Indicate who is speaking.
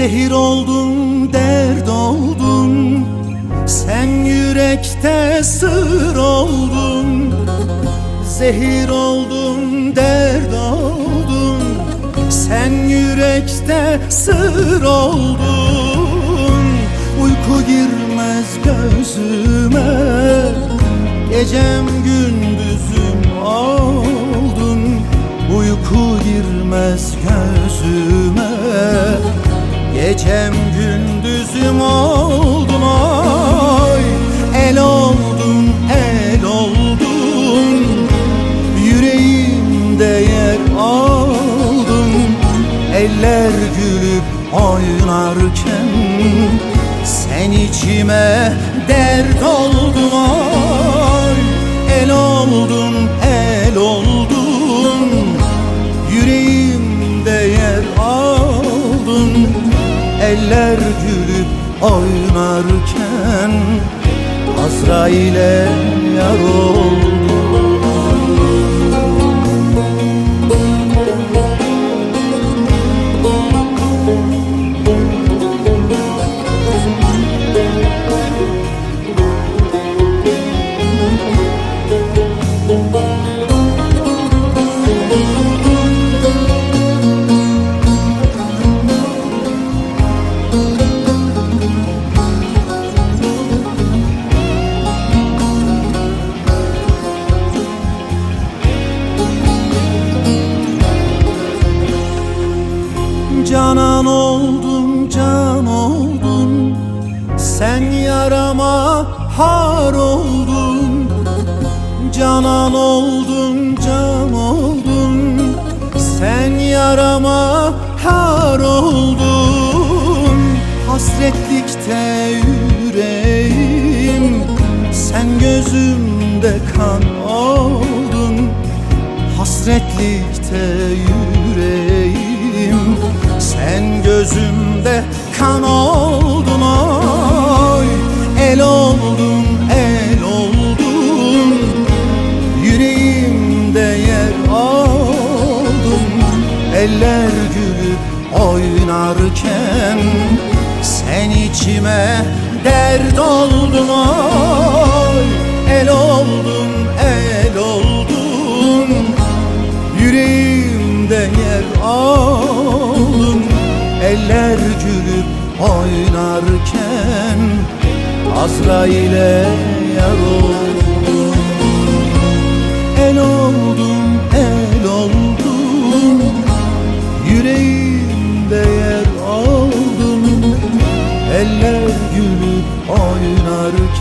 Speaker 1: Zehir oldun, dert oldun. Sen yürekte sır oldun. Zehir oldun, dert oldun. Sen yürekte sır oldun. Uyku girmez gözüme. Gecem gündüzüm oldun. Uyku girmez gözüme Gecem gündüzüm oldun ay El oldun el oldun. Yüreğimde yer aldın. Eller gülüp oynarken Sen içime dert oldun ay Eller gülüp oynarken Azrail'e yar Canan oldun, can oldun Sen yarama har oldun. Canan oldun, can oldun. Sen yarama har oldun. Hasretlikte yüreğim Sen gözümde kan oldun. Hasretlikte yüreğim gözümde kan oldun oy. El oldun el oldun. Yüreğimde yer oldun. Eller gülüp oynarken Sen içime dert oldun oy Eller gülüp oynarken Azrail'e yar oldun El oldun, el oldun Yüreğimde yer aldın Eller gülüp oynarken